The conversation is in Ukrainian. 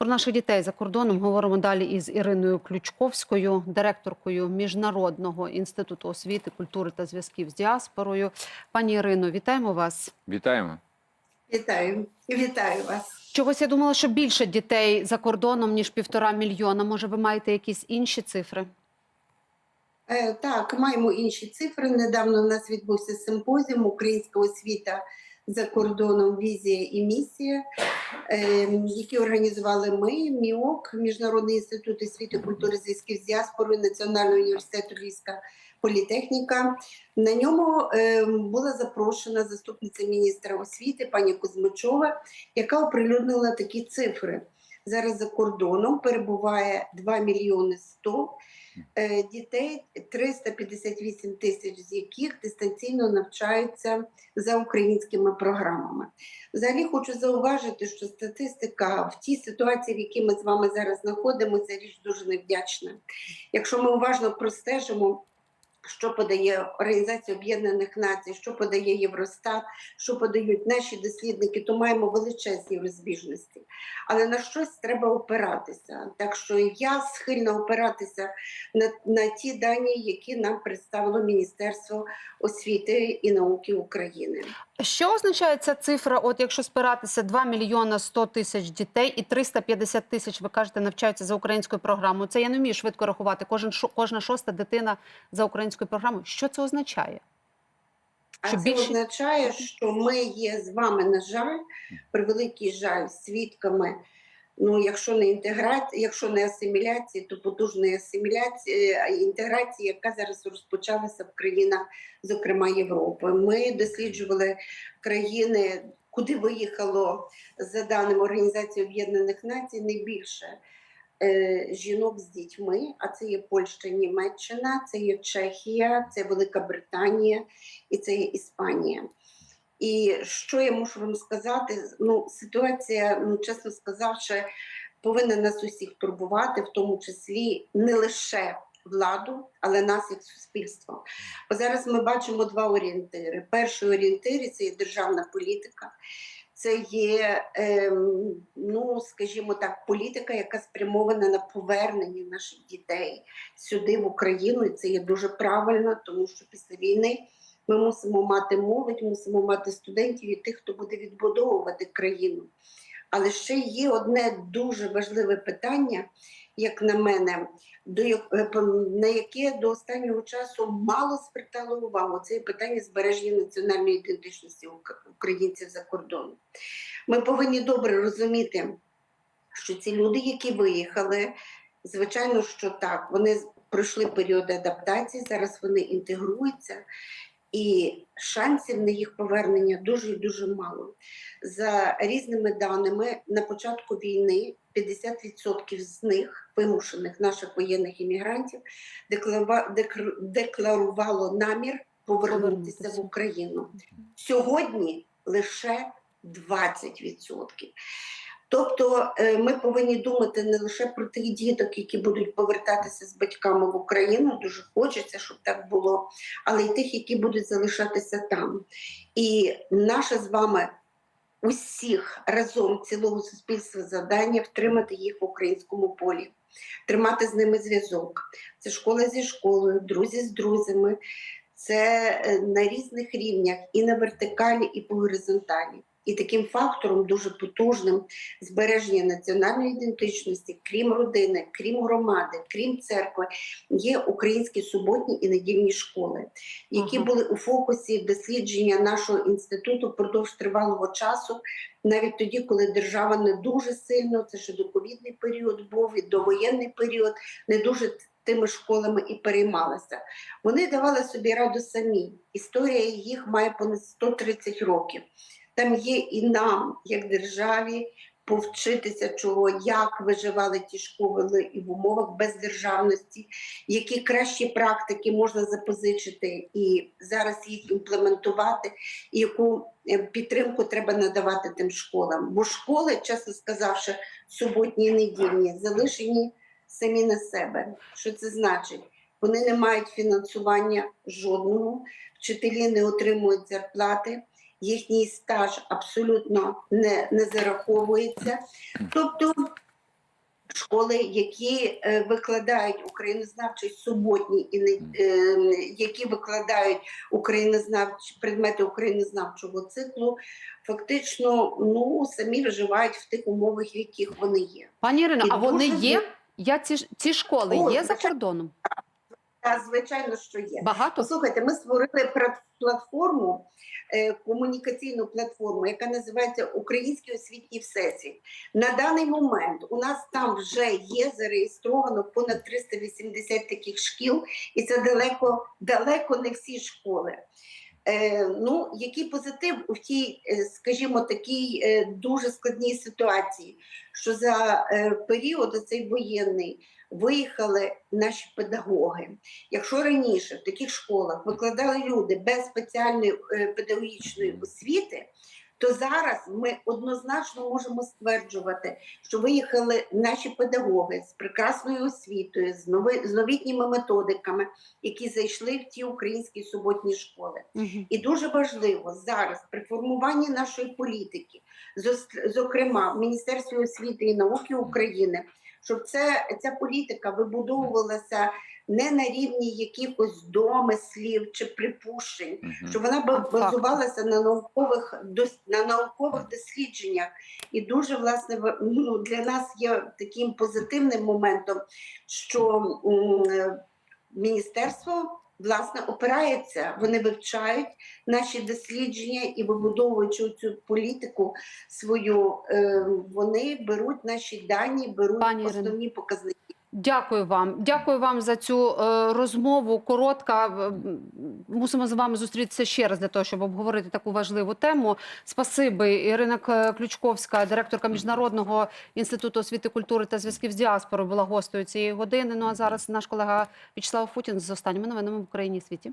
Про наших дітей за кордоном говоримо далі із Іриною Ключковською, директоркою Міжнародного інституту освіти, культури та зв'язків з діаспорою. Пані Ірино, вітаємо вас. Вітаємо. Вітаю, вітаю вас. Чогось я думала, що більше дітей за кордоном ніж півтора мільйона. Може, ви маєте якісь інші цифри? Е, так, маємо інші цифри. Недавно у нас відбувся симпозіум Українська освіта за кордоном Візія і місія, які організували ми, МІОК, Міжнародний інститут освіти, культури зв'язків з діаспорою Національного університету Львівська політехніка. На ньому е, була запрошена заступниця міністра освіти пані Кузьмичова, яка оприлюднила такі цифри. Зараз за кордоном перебуває 2 мільйони 100 е, дітей, 358 тисяч з яких дистанційно навчаються за українськими програмами. Взагалі хочу зауважити, що статистика в тій ситуації, в якій ми з вами зараз знаходимося, річ дуже невдячна. Якщо ми уважно простежимо, що подає Організація Об'єднаних Націй, що подає Євростат, що подають наші дослідники, то маємо величезні розбіжності. Але на щось треба опиратися. Так що я схильна опиратися на, на ті дані, які нам представило Міністерство освіти і науки України. Що означає ця цифра? От якщо спиратися 2 мільйона 100 тисяч дітей і 350 тисяч, ви кажете, навчаються за українською програмою. Це я не вмію швидко рахувати. Кожен шо- кожна шоста дитина за українською програмою. Що це означає? А це більше- означає, що ми є з вами, на жаль, превеликий жаль, свідками. Ну, якщо не інтеграції, якщо не асиміляції, то потужної асиміляції інтеграції, яка зараз розпочалася в країнах, зокрема Європи. Ми досліджували країни, куди виїхало за даними Організації Об'єднаних Націй найбільше е, жінок з дітьми. А це є Польща, Німеччина, це є Чехія, це Велика Британія і це є Іспанія. І що я можу вам сказати? Ну, ситуація, ну чесно сказавши, повинна нас усіх турбувати, в тому числі не лише владу, але нас як суспільство. Бо зараз ми бачимо два орієнтири. Перший орієнтир це є державна політика. Це є, ем, ну скажімо так, політика, яка спрямована на повернення наших дітей сюди, в Україну, і це є дуже правильно, тому що після війни ми мусимо мати молодь, мусимо мати студентів і тих, хто буде відбудовувати країну. Але ще є одне дуже важливе питання, як на мене, до е, на яке до останнього часу мало звертало увагу. Це питання збереження національної ідентичності українців за кордоном. Ми повинні добре розуміти, що ці люди, які виїхали, звичайно, що так, вони пройшли період адаптації, зараз вони інтегруються, і шансів на їх повернення дуже і дуже мало. За різними даними, на початку війни 50% з них, вимушених наших воєнних іммігрантів, декларувало намір повернутися Повернутися. в Україну. Сьогодні лише 20%. Тобто е, ми повинні думати не лише про тих діток, які будуть повертатися з батьками в Україну, дуже хочеться, щоб так було, але й тих, які будуть залишатися там. І наше з вами усіх разом цілого суспільства завдання втримати їх в українському полі, тримати з ними зв'язок. Це школа зі школою, друзі з друзями. Це е, на різних рівнях, і на вертикалі, і по горизонталі. І таким фактором дуже потужним збереження національної ідентичності, крім родини, крім громади, крім церкви, є українські суботні і недільні школи, які Ага. були у фокусі дослідження нашого інституту впродовж тривалого часу, навіть тоді, коли держава не дуже сильно, це ще доковідний період був і довоєнний період, не дуже тими школами і переймалася. Вони давали собі раду самі. Історія їх має понад 130 років. Там є і нам, як державі, повчитися чого, як виживали ті школи і в умовах бездержавності, які кращі практики можна запозичити і зараз їх імплементувати, і яку е, підтримку треба надавати тим школам. Бо школи, чесно сказавши, суботні і недільні, залишені самі на себе. Що це значить? Вони не мають фінансування жодного, вчителі не отримують зарплати, їхній стаж абсолютно не, не зараховується. Тобто школи, які е, викладають українознавчий суботній і не е, які викладають українознавчі предмети українознавчого циклу, фактично ну самі виживають в тих умовах, в яких вони є. Пані Ірино, І а вони є? Я ці ж- ці школи О, є за кордоном? Та звичайно, що є. Багато? Слухайте, ми створили платформу, е, комунікаційну платформу, яка називається Український освітній всесвіт. На даний момент у нас там вже є зареєстровано понад 380 таких шкіл, і це далеко, далеко не всі школи. Е, ну, який позитив у тій, е, скажімо, такій е, дуже складній ситуації, що за період цей воєнний виїхали наші педагоги. Якщо раніше в таких школах викладали люди без спеціальної педагогічної освіти, то зараз ми однозначно можемо стверджувати, що виїхали наші педагоги з прекрасною освітою, з, нови, з новітніми методиками, які зайшли в ті українські суботні школи. Мгм. І дуже важливо зараз при формуванні нашої політики, зокрема в Міністерстві освіти і науки України, щоб це, ця політика вибудовувалася не на рівні якихось домислів чи припущень, Мгм. щоб вона базувалася на наукових на наукових дослідженнях. І дуже власне в- ну, для нас є таким позитивним моментом, що е, міністерство власне опирається, вони вивчають наші дослідження і вибудовуючи цю політику свою, е, вони беруть наші дані, беруть Пані основні показники. Дякую вам. Дякую вам за цю е, розмову. Коротка. Мусимо з вами зустрітися ще раз для того, щоб обговорити таку важливу тему. Спасибі, Ірина Ключковська, директорка Міжнародного інституту освіти, культури та зв'язків з діаспорою, була гостею цієї години. Ну а зараз наш колега В'ячеслав Футін з останніми новинами в Україні світі.